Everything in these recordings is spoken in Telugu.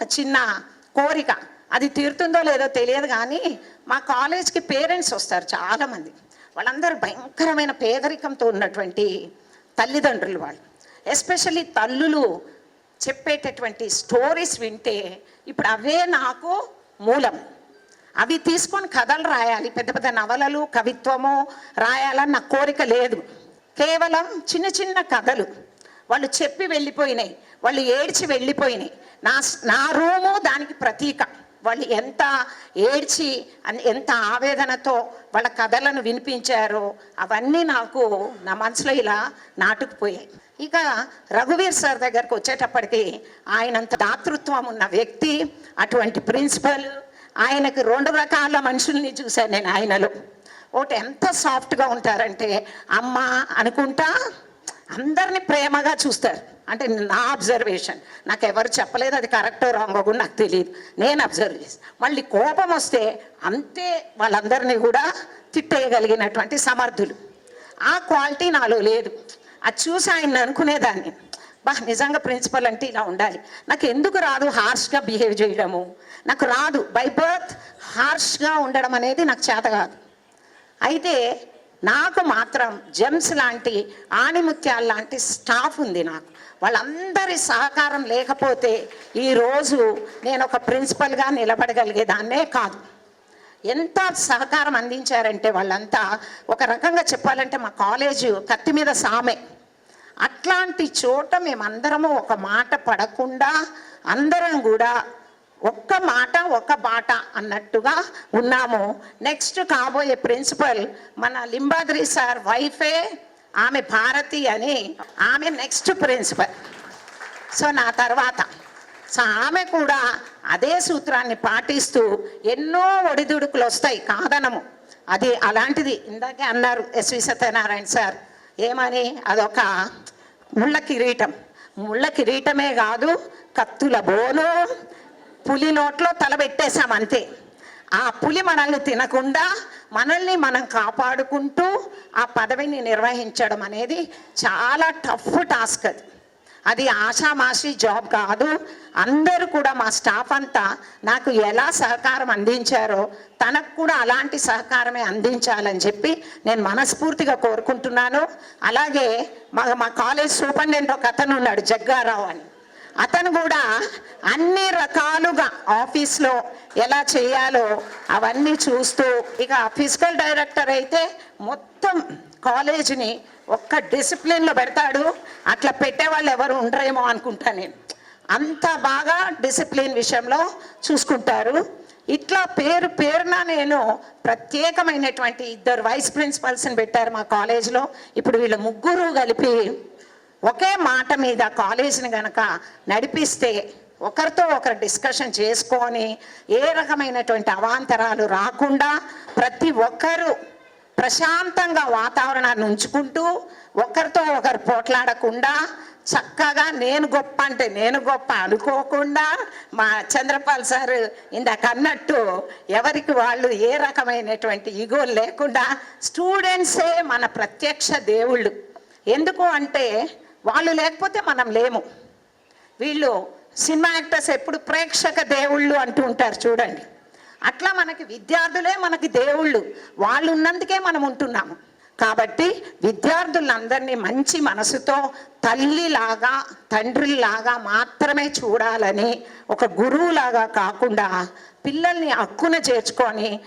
ఒక చిన్న కోరిక. అది తీరుతుందో లేదో తెలియదు కానీ మా కాలేజ్కి పేరెంట్స్ వస్తారు చాలామంది. వాళ్ళందరూ భయంకరమైన పేదరికంతో ఉన్నటువంటి తల్లిదండ్రులు వాళ్ళు. ఎస్పెషల్లీ తల్లులు చెప్పేటటువంటి స్టోరీస్ వింటే ఇప్పుడు అవే నాకు మూలం. అవి తీసుకొని కథలు రాయాలి. పెద్ద పెద్ద నవలలు కవిత్వము రాయాలని నా కోరిక లేదు. కేవలం చిన్న చిన్న కథలు. వాళ్ళు చెప్పి వెళ్ళిపోయినాయి వాళ్ళు ఏడ్చి వెళ్ళిపోయినాయి. నా నా రూము దానికి ప్రతీక. వాళ్ళు ఎంత ఏడ్చి ఎంత ఆవేదనతో వాళ్ళ కథలను వినిపించారో అవన్నీ నాకు నా మనసులో ఇలా నాటుకుపోయాయి. ఇక రఘువీర్ సార్ దగ్గరకు వచ్చేటప్పటికి ఆయనంత దాతృత్వం ఉన్న వ్యక్తి అటువంటి ప్రిన్సిపల్ ఆయనకు రెండు రకాల మనుషుల్ని చూశాను నేను ఆయనలో. ఒకటి ఎంత సాఫ్ట్గా ఉంటారంటే అమ్మ అనుకుంటా అందరిని ప్రేమగా చూస్తారు. అంటే నా అబ్జర్వేషన్ నాకు ఎవరు చెప్పలేదు అది కరెక్టో రాంగో కూడా నాకు తెలియదు నేను అబ్జర్వ్ చేస్తాను మళ్ళీ కోపం వస్తే అంతే వాళ్ళందరినీ కూడా తిట్టేయగలిగినటువంటి సమర్థులు. ఆ క్వాలిటీ నాలో లేదు. అది చూసి ఆయన అనుకునేదాన్ని. బా నిజంగా ప్రిన్సిపల్ అంటే ఇలా ఉండాలి. నాకు ఎందుకు రాదు హార్ష్గా బిహేవ్ చేయడము? నాకు రాదు. బై బర్త్ హార్ష్గా ఉండడం అనేది నాకు చేత కాదు. అయితే నాకు మాత్రం జెమ్స్ లాంటి ఆణిముత్యాల లాంటి స్టాఫ్ ఉంది నాకు. వాళ్ళందరి సహకారం లేకపోతే ఈరోజు నేను ఒక ప్రిన్సిపల్గా నిలబడగలిగేదాన్నే కాదు. ఎంత సహకారం అందించారంటే వాళ్ళంతా ఒక రకంగా చెప్పాలంటే మా కాలేజు కత్తి మీద సామె. అట్లాంటి చోట మేమందరము ఒక మాట పడకుండా అందరం కూడా ఒక్క మాట ఒక బాట అన్నట్టుగా ఉన్నాము. నెక్స్ట్ కాబోయే ప్రిన్సిపల్ మన లింబాద్రి సార్ వైఫే ఆమె భారతి అని ఆమె నెక్స్ట్ ప్రిన్సిపల్ సో నా తర్వాత. సో ఆమె కూడా అదే సూత్రాన్ని పాటిస్తూ ఎన్నో ఒడిదుడుకులు వస్తాయి కాదనము. అది అలాంటిది ఇందాకే అన్నారు ఎస్వి సత్యనారాయణ సార్. ఏమని? అదొక ముళ్ళ కిరీటం. ముళ్ళ కిరీటమే కాదు కత్తుల బోను పులి నోట్లో తలబెట్టేశాం అంతే. ఆ పులి మనల్ని తినకుండా మనల్ని మనం కాపాడుకుంటూ ఆ పదవిని నిర్వహించడం అనేది చాలా టఫ్ టాస్క్ అది. అది ఆషామాషి జాబ్ కాదు. అందరూ కూడా మా స్టాఫ్ అంతా నాకు ఎలా సహకారం అందించారో తనకు కూడా అలాంటి సహకారమే అందించాలని చెప్పి నేను మనస్ఫూర్తిగా కోరుకుంటున్నాను. అలాగే మా మా కాలేజ్ సూపరింటెండెంట్ ఒక అతను ఉన్నాడు జగ్గారావు అని. అతను కూడా అన్ని రకాలుగా ఆఫీస్లో ఎలా చేయాలో అవన్నీ చూస్తూ ఇక ఫిజికల్ డైరెక్టర్ అయితే మొత్తం కాలేజీని ఒక్క డిసిప్లిన్లో పెడతాడు. అట్లా పెట్టేవాళ్ళు ఎవరు ఉండరేమో అనుకుంటా నేను. అంత బాగా డిసిప్లిన్ విషయంలో చూసుకుంటారు. ఇట్లా పేరు పేరున నేను ప్రత్యేకమైనటువంటి ఇద్దరు వైస్ ప్రిన్సిపల్స్ని పెట్టారు మా కాలేజీలో. ఇప్పుడు వీళ్ళ ముగ్గురు కలిపి ఒకే మాట మీద కాలేజీని గనక నడిపిస్తే ఒకరితో ఒకరు డిస్కషన్ చేసుకొని ఏ రకమైనటువంటి అవాంతరాలు రాకుండా ప్రతి ఒక్కరూ ప్రశాంతంగా వాతావరణాన్ని ఉంచుకుంటూ ఒకరితో ఒకరు పోట్లాడకుండా చక్కగా నేను గొప్ప అంటే నేను గొప్ప అనుకోకుండా మా చంద్రపాల్ సార్ ఇందాక అన్నట్టు ఎవరికి వాళ్ళు ఏ రకమైనటువంటి ఈగో లేకుండా స్టూడెంట్సే మన ప్రత్యక్ష దేవుళ్ళు. ఎందుకు అంటే వాళ్ళు లేకపోతే మనం లేము. వీళ్ళు సినిమా యాక్టర్స్ ఎప్పుడు ప్రేక్షక దేవుళ్ళు అంటూ ఉంటారు చూడండి. అట్లా మనకి విద్యార్థులే మనకి దేవుళ్ళు. వాళ్ళు ఉన్నందుకే మనం ఉంటున్నాము. కాబట్టి విద్యార్థులందరినీ మంచి మనసుతో తల్లిలాగా తండ్రిలాగా మాత్రమే చూడాలని ఒక గురువులాగా కాకుండా పిల్లల్ని హక్కున చేర్చుకొని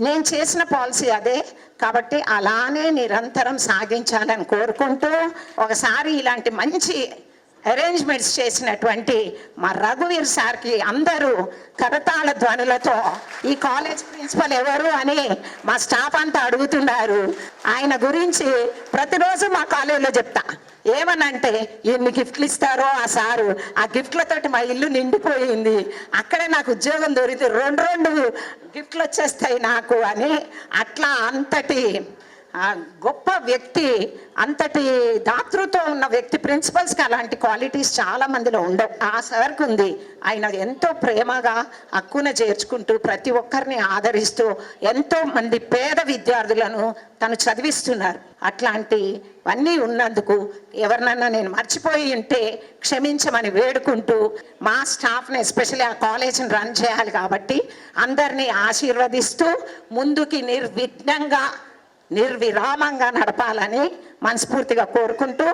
నేను చేసిన పాలసీ అదే. కాబట్టి అలానే నిరంతరం సాగించాలని కోరుకుంటూ ఒకసారి ఇలాంటి మంచి అరేంజ్మెంట్స్ చేసినటువంటి మా రఘువీర్ సార్కి అందరూ కరతాళ ధ్వనులతో ఈ కాలేజ్ ప్రిన్సిపల్ ఎవరు అని మా స్టాఫ్ అంతా అడుగుతున్నారు. ఆయన గురించి ప్రతిరోజు మా కాలేజీలో చెప్తా. ఏమనంటే ఎన్ని గిఫ్ట్లు ఇస్తారో ఆ సారు. ఆ గిఫ్ట్లతోటి మా ఇల్లు నిండిపోయింది. అక్కడే నాకు ఉద్యోగం దొరికితే రెండు రెండు గిఫ్ట్లు వచ్చేస్తాయి నాకు అని అట్లా అంతటి గొప్ప వ్యక్తి అంతటి దాతృతో ఉన్న వ్యక్తి ప్రిన్సిపల్స్కి అలాంటి క్వాలిటీస్ చాలా మందిలో ఉండవు. ఆ సార్కు ఉంది. ఆయన ఎంతో ప్రేమగా హక్కున చేర్చుకుంటూ ప్రతి ఒక్కరిని ఆదరిస్తూ ఎంతో మంది పేద విద్యార్థులను తను చదివిస్తున్నారు. అట్లాంటివన్నీ ఉన్నందుకు ఎవరినన్నా నేను మర్చిపోయి ఉంటే క్షమించమని వేడుకుంటూ మా స్టాఫ్ని ఎస్పెషల్లీ ఆ కాలేజీని రన్ చేయాలి కాబట్టి అందరినీ ఆశీర్వదిస్తూ ముందుకి నిర్విఘ్నంగా నిర్విరామంగా నడపాలని మనస్ఫూర్తిగా కోరుకుంటూ